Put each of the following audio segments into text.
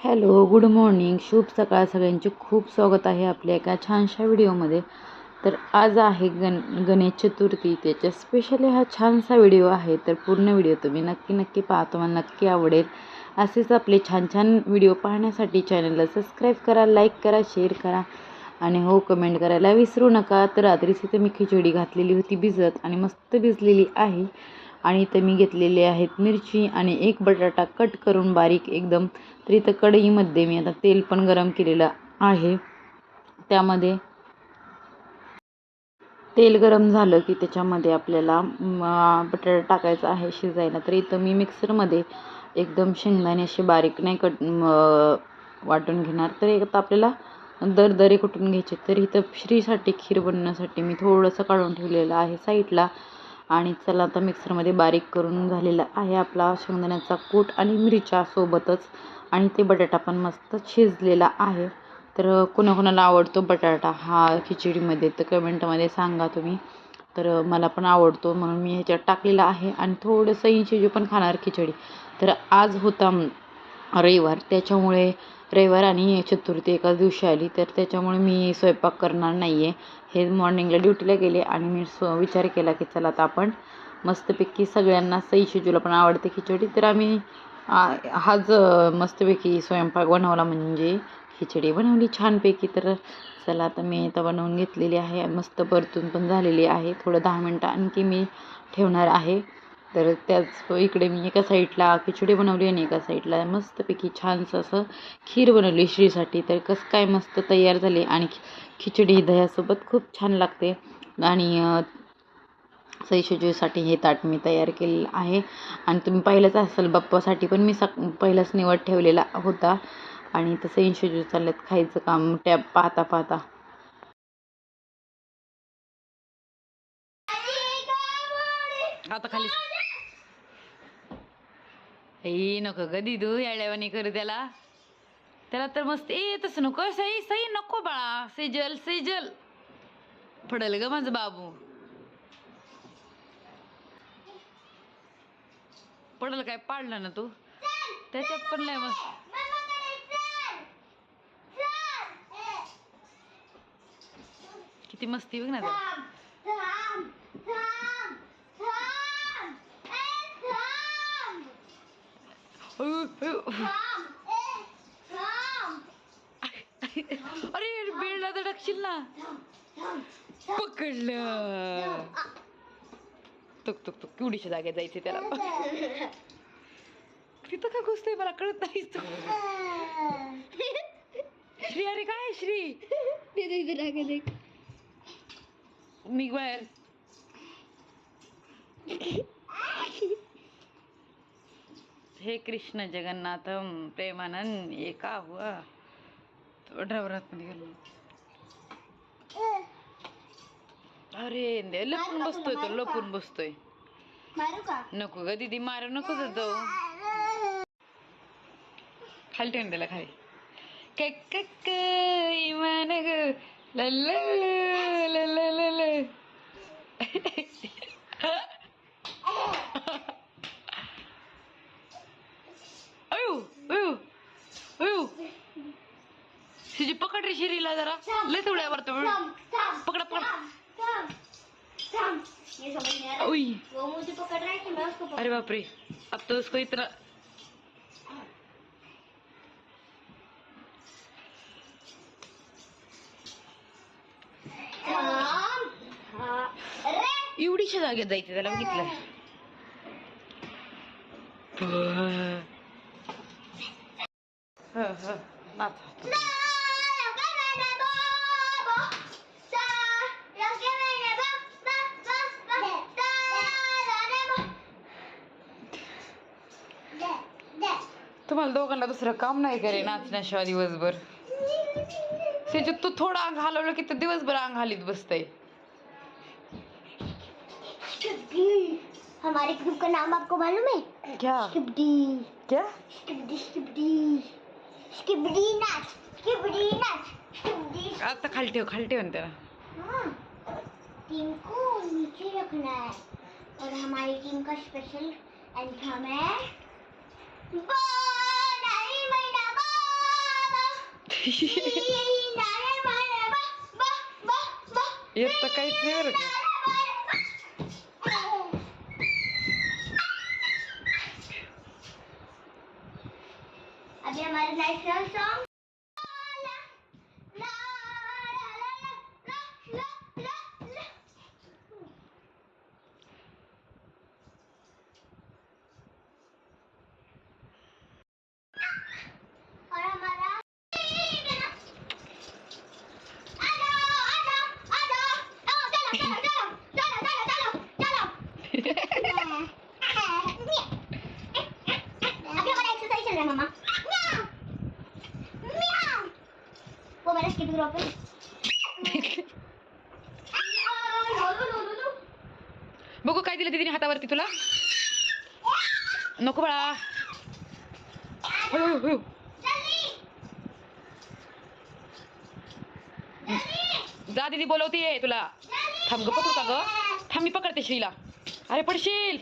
Hello good morning. शुभ सकाळ. सगळ्यांचे खूप स्वागत आहे आपल्या एका छानशा व्हिडिओमध्ये. तर आज आहे गण गणेश चतुर्थी. त्याच्या स्पेशली हा छानसा व्हिडिओ आहे. तर पूर्ण व्हिडिओ तुम्ही नक्की नक्की पाहा तुम्हाला नक्की आवडेल. असेच आपले छान छान व्हिडिओ पाहण्यासाठी चॅनलला सबस्क्राईब करा लाईक करा शेअर करा. आणि हो कमेंट करायला विसरू नका. तर रात्रीच इथे मी खिचडी घातलेली होती भिजत आणि मस्त भिजलेली आहे. आणि इथं मी घेतलेली आहेत मिरची आणि एक बटाटा कट करून बारीक एकदम. तर इथं कढईमध्ये मी आता तेल पण गरम केलेलं आहे. त्यामध्ये तेल गरम झालं की त्याच्यामध्ये आपल्याला बटाटा टाकायचा आहे शिजायला. तर इथं मी मिक्सरमध्ये एकदम शेंगदाणे असे बारीक नाही कट वाटून घेणार. तर एक आता आपल्याला दरदरे कुटून घ्यायचे? तर इथं श्रीसाठी खीर बनवण्यासाठी मी थोडंसं काढून ठेवलेलं आहे साईडला. आणि चला आता मिक्सरमध्ये बारीक करून झालेला आहे आपला शेंगदाण्याचा कूट आणि मिरच्या सोबतच. आणि ते बटाटा पण मस्त शिजलेला आहे. तर कोणाकोणाला आवडतो बटाटा हा खिचडीमध्ये तर कमेंटमध्ये सांगा तुम्ही. तर मला पण आवडतो म्हणून मी ह्याच्यात टाकलेला आहे. आणि थोडंसं इंचिजू पण खाणार खिचडी. तर आज होता रविवार. त्याच्यामुळे रविवार आणि चतुर्थी एकाच दिवशी आली तर त्याच्यामुळे मी स्वयंपाक करणार नाही आहे हे मॉर्निंगला ड्युटीला गेले आणि मी स्व विचार केला की चला आता आपण मस्तपैकी सगळ्यांना सई शिजूला पण आवडते खिचडी. तर आम्ही हाच मस्तपैकी स्वयंपाक बनवला म्हणजे खिचडी बनवली छानपैकी. तर चला आता मी आता बनवून घेतलेली आहे. मस्त परतून पण झालेली आहे. थोडं दहा मिनटं आणखी मी ठेवणार आहे. तर त्याच इकडे मी एका साईडला खिचडी बनवली आणि एका साईडला मस्तपैकी छानसं असं खीर बनवली श्रीसाठी. तर कसं काय मस्त तयार झाली आणि खि- खिचडी दह्यासोबत खूप छान लागते. आणि सैशजूसाठी हे ताट मी तयार केलेलं आहे. आणि तुम्ही पाहिलंच असाल बाप्पासाठी पण मी सक पहिलाच निवड ठेवलेला होता. आणि तसं इंशुजू चालल्यात खायचं काम. टॅब पाहता पाहता. आता खाली हे नको ग दिदू याड्यावानी करू त्याला. त्याला तर मस्त ए तसं नको सई सई नको बाळा सेजल सेजल. पडल ग माझं बाबू. पडल काय पाडलं ना तू? त्याच्यात पण लय मस्त. किती मस्ती बघ ना अरे बेडला धडकशील ना. पकडलं. तुक तुक तुक. केवढीच्या जागेत जायचे त्याला. तिथं का घुसतोय मला कळत नाही तू. श्री अरे काय श्री? मी बाहेर. हे कृष्ण जगन्नाथ प्रेमानंद एका हुआ तो ड्रायव्हरात मध्ये गेलो अरे लपून बसतोय तो लपून बसतोय. नको ग दीदी मारू नको जाऊ खाली ठेवून त्याला खाली. कक्क इमान ग लल्ल पकड रे शिरीला जरा. लय तेवढ्या वरतो पकडा पकडा. उई. अरे बाप रे अब तो उसको इतना एवढीशा जागेत जायचं त्याला बघितलं ह, ह, नाच. तुम्हाला दोघांना दुसरं काम नाही करे नाचण्याशिवाय दिवसभर. त्याच्यात तू थोडं अंग हलवलं की तर दिवसभर अंग हालीत बसतंय. हमारे ग्रुप का नाम आपको मालूम है? क्या? स्किपडी क्या? स्किपडी स्किपडी स्किपडी नाच स्किपडी नाच स्किपडी आता खाली ठेव खाली ठेव त्याला. टीम को नीचे रखना है. और हमारी टीम का स्पेशल एंथम है. Yer takayıp ne verir? बघू काय दिलं दिदीने हातावरती तुला. नको बाळा. जा दिदी बोलवतीये तुला. थांब ग पकडू ग? थांब मी पकडते श्रीला. अरे पडशील.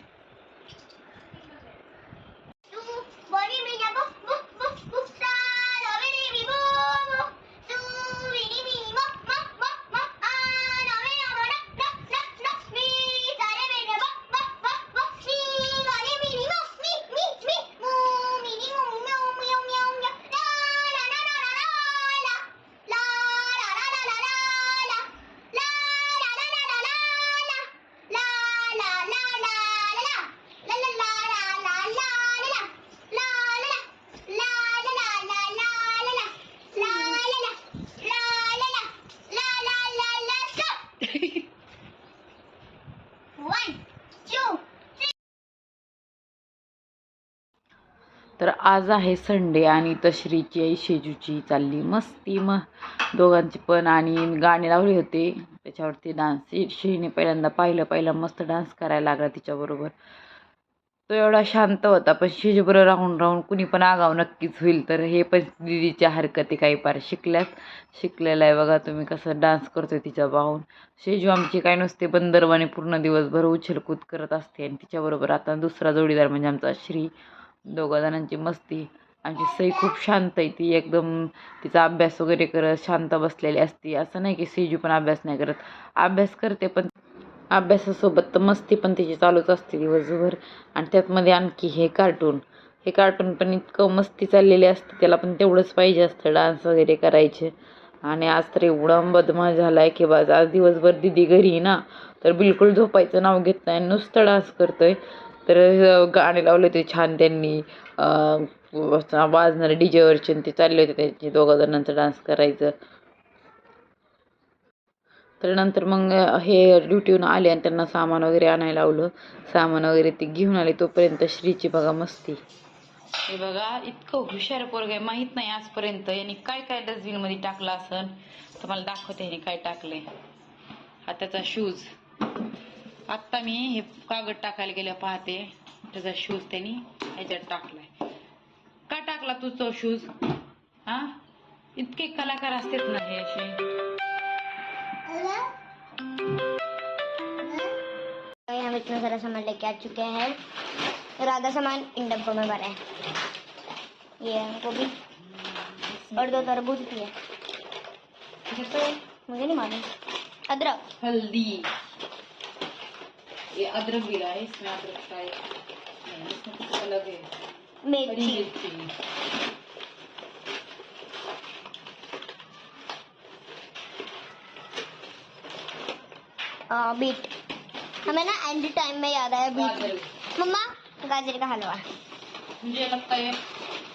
तर आज आहे संडे आणि तश्रीची आई शेजूची चालली मस्ती. मग दोघांची पण आणि गाणे लावले होते. त्याच्यावरती डान्स श्रीने पहिल्यांदा पाहिलं पाहिलं मस्त डान्स करायला लागला तिच्याबरोबर. तो एवढा शांत होता पण शेजूबरोबर राहून राहून कुणी पण आगाव नक्कीच होईल. तर हे पण दिदीच्या हरकती काही फार शिकल्यात. शिकलेलं आहे बघा तुम्ही कसं डान्स करतोय तिच्या पाहून. शेजू आमची काय नसते बंदरवाने पूर्ण दिवसभर उछलकूद करत असते आणि तिच्याबरोबर आता दुसरा जोडीदार म्हणजे आमचा श्री. दोघा जणांची मस्ती. आमची सई खूप शांत आहे. ती एकदम तिचा अभ्यास वगैरे करत शांत बसलेली असती. असं नाही की सीजू पण अभ्यास नाही करत. अभ्यास करते पण अभ्यासासोबत तर मस्ती पण तिची चालूच असते दिवसभर. आणि त्यातमध्ये आणखी हे कार्टून हे कार्टून पण इतकं मस्ती चाललेली असते. त्याला पण तेवढंच पाहिजे असतं डान्स वगैरे करायचे. आणि आज तर एवढा बदमाश झाला आहे की बाज आज दिवसभर दिदी घरी आहे ना तर बिलकुल झोपायचं नाव घेत नाही. नुसतं डान्स करतोय. तर गाणे लावले होते छान त्यांनी. वाजणारे डी जेवरचे ते चालले होते त्यांचे दोघा जणांचं डान्स करायचं. तर नंतर मग हे ड्युटीहून आले आणि त्यांना सामान वगैरे आणायला लावलं. सामान वगैरे ते घेऊन आले तोपर्यंत श्रीची बघा मस्ती. हे बघा इतकं हुशार पोरग आहे माहीत नाही आजपर्यंत यांनी काय काय डस्टबिनमध्ये टाकलं असन. तर मला दाखवते यांनी काय टाकले हा त्याचा शूज आत्ता मी हे कागद टाकायला गेल्या पाहते. त्याचा शूज़ त्यांनी ह्याच्यात टाकलाय. का टाकला तू तो शूज़ हा? इतके कलाकार असतात ना हे असे. भाई हम इतना सारा सामान लेके आ चुके हैं और आधा सामान इन डब्बों में भरा है ये गोभी और दो तरबूज भी है मुझे नहीं मालूम. अदरक. हल्दी. ये अदरक भी रहा है इसमें अदरक का है इसमें कुछ अलग है। मिर्ची आ, बीट। हमें ना एंड टाइम में याद आया बीट। मम्मा गाजर का हलवा। मुझे लगता है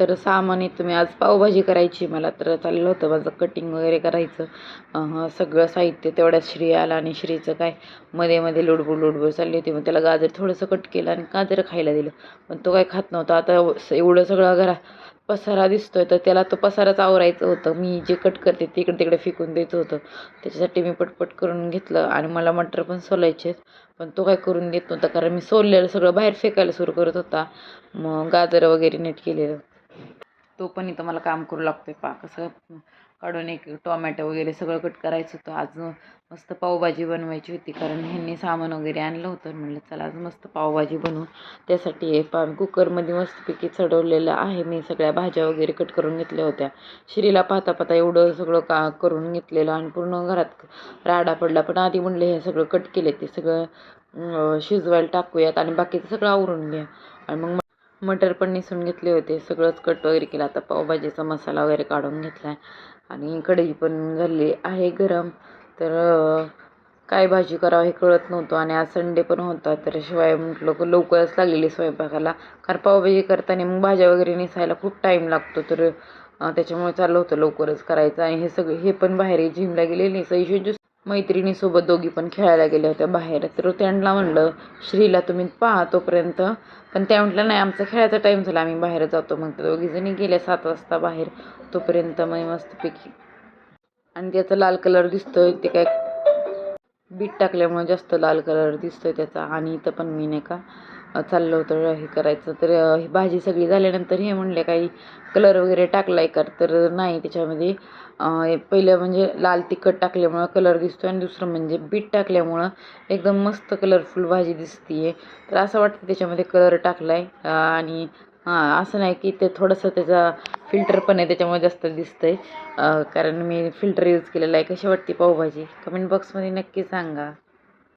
तर सामान आहे तुम्ही आज पावभाजी करायची मला तर चाललं होतं माझं कटिंग वगैरे करायचं. सगळं साहित्य तेवढ्यात श्री आला आणि श्रीचं काय मध्ये मध्ये लुडबुड लुडबुड चालली होती. मग त्याला गाजर थोडंसं कट केलं आणि गाजर खायला दिलं. पण तो काय खात नव्हता. आता स- एवढं सगळं घरा पसारा दिसतोय तर त्याला तो पसाराच आवरायचं होतं. मी जे कट करते ते इकडे तिकडे फेकून द्यायचं होतं. त्याच्यासाठी मी पटपट करून घेतलं आणि मला मटर पण सोलायचे पण तो काय करून देत नव्हता कारण मी सोललेलं सगळं बाहेर फेकायला सुरू करत होता. मग गाजरं वगैरे नीट केलेलं. तो पण इथं मला काम करू लागतोय पा कसं काढून एक टोमॅटो वगैरे सगळं कट करायचं होतं. आज मस्त पावभाजी बनवायची होती कारण ह्यांनी सामान वगैरे आणलं होतं. म्हणलं चला आज मस्त पावभाजी बनवू. त्यासाठी हे पा कुकरमध्ये मस्तपैकी चढवलेलं आहे. मी सगळ्या भाज्या वगैरे कट करून घेतल्या होत्या. श्रीला पाहता पाहता एवढं सगळं का करून घेतलेलं आणि पूर्ण घरात राडा पडला. पण आधी म्हणले हे सगळं कट केले ते सगळं शिजवायला टाकूयात आणि बाकीचं सगळं आवरून घ्या. आणि मग मटर पण निसून घेतले होते. सगळंच कट वगैरे केलं. आता पावभाजीचा मसाला वगैरे काढून घेतला आहे आणि कढई पण झाली आहे गरम. तर काय भाजी करावं हे कळत नव्हतं. आणि आज संडे पण होता. तर शिवाय म्हटलं लवकरच लागलेली स्वयंपाकाला. कारण पावभाजी करताना मग भाज्या वगैरे निसायला खूप टाईम लागतो. तर त्याच्यामुळे चाललं होतं लवकरच करायचं. आणि हे सगळे हे पण बाहेर जिमला गेलेली. ज्यूस मैत्रिणीसोबत दोघी पण खेळायला गेल्या होत्या बाहेर. तर त्यांना म्हणलं श्रीला तुम्ही पहा तोपर्यंत. पण त्या म्हटलं नाही आमचा खेळायचा टाईम झाला आम्ही बाहेर जातो. मग त्या दोघीजणी गेल्या सात वाजता बाहेर. तोपर्यंत मग मस्तपैकी आणि त्याचा लाल कलर दिसतोय ते काय बीट टाकल्यामुळे जास्त लाल कलर दिसतोय त्याचा. आणि इथं पण मी नाही का चाललं होतं हे करायचं. तर ही भाजी सगळी झाल्यानंतर हे म्हणले काही कलर वगैरे टाकला आहे का? तर नाही त्याच्यामध्ये पहिलं म्हणजे लाल तिखट टाकल्यामुळं कलर दिसतो आणि दुसरं म्हणजे बीट टाकल्यामुळं एकदम मस्त कलरफुल भाजी दिसतीये. तर असं वाटतं त्याच्यामध्ये कलर टाकलाय आणि हां असं नाही की ते थोडंसं त्याचा फिल्टर पण आहे त्याच्यामुळे जास्त दिसतंय. आहे कारण मी फिल्टर यूज केलेला आहे. कशी वाटते पावभाजी? कमेंट बॉक्समध्ये नक्की सांगा.